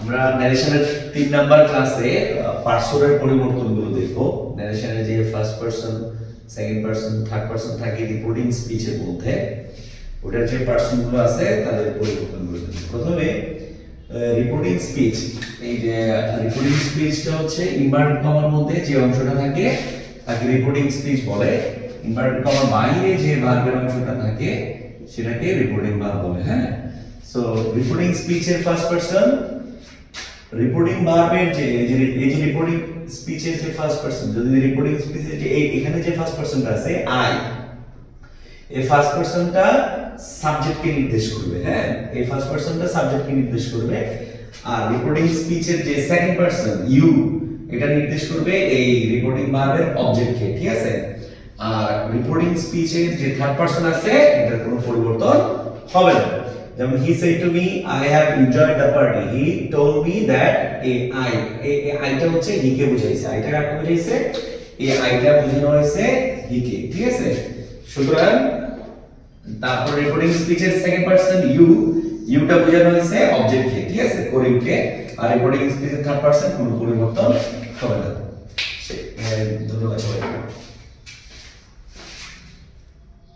আমরা ন্যারেশনের তিন নাম্বার ক্লাসে পার্সনের পরিবর্তনগুলো দেখব। ন্যারেশনের যে first person second person third person থাকে রিপোর্টিং স্পিচের মধ্যে, ওটার যে পার্সনগুলো আছে, তাদের পরিবর্তনগুলো দেখব। প্রথমে রিপোর্টিং স্পিচ এই যে রিপোর্টিং স্পিচটা হচ্ছে ইনভার্টেড কমার মধ্যে যে অংশটা থাকে, তাকে রিপোর্টিং স্পিচ বলে। ইনভার্টেড কমার বাইরে যে ভার্বের অংশটা থাকে, সেটাকে রিপোর্টিং ভার্ব বলে হ্যাঁ? সো রিপোর্টিং স্পিচের ফার্স্ট পারসন রিপোর্টিং ভার্বের যে, এই যে রিপোর্টিং স্পিচের যে ফার্স্ট পারসন যদি রিপোর্টিং স্পিচের যে, এই, এখানে যে ফার্স্ট পারসনটা আছে আই এই ফার্স্ট পারসনটা সাবজেক্টকে নির্দেশ করবে হ্যাঁ? এই ফার্স্ট পারসনটা সাবজেক্টকে নির্দেশ করবে, আর রিপোর্টিং স্পিচের যে সেকেন্ড পারসন ইউ এটা নির্দেশ করবে এই রিপোর্টিং ভার্বের অবজেক্টকে ঠিক আছে? আর রিপোর্টিং স্পিচের যে থার্ড পারসন আছে, এটার কোনো পরিবর্তন হবে না। যেমন he said to me I have enjoyed the party he told me that uh I uh আইটা হচ্ছে হি কে বুঝাইছে। আইটা কাকে বুঝাইছে? এই আইটা বোঝানো হয়েছে হি কে। ঠিক আছে? সুতরাং তারপর রেকর্ডিং স্পিচের সেকেন্ড পারসন ইউ ইউটা বোঝানো হয়েছে অবজেক্টকে ঠিক আছে? করিমকে। আর রেকর্ডিং স্পিচের থার্ড পারসন কোনো পরিবর্তন হবে না।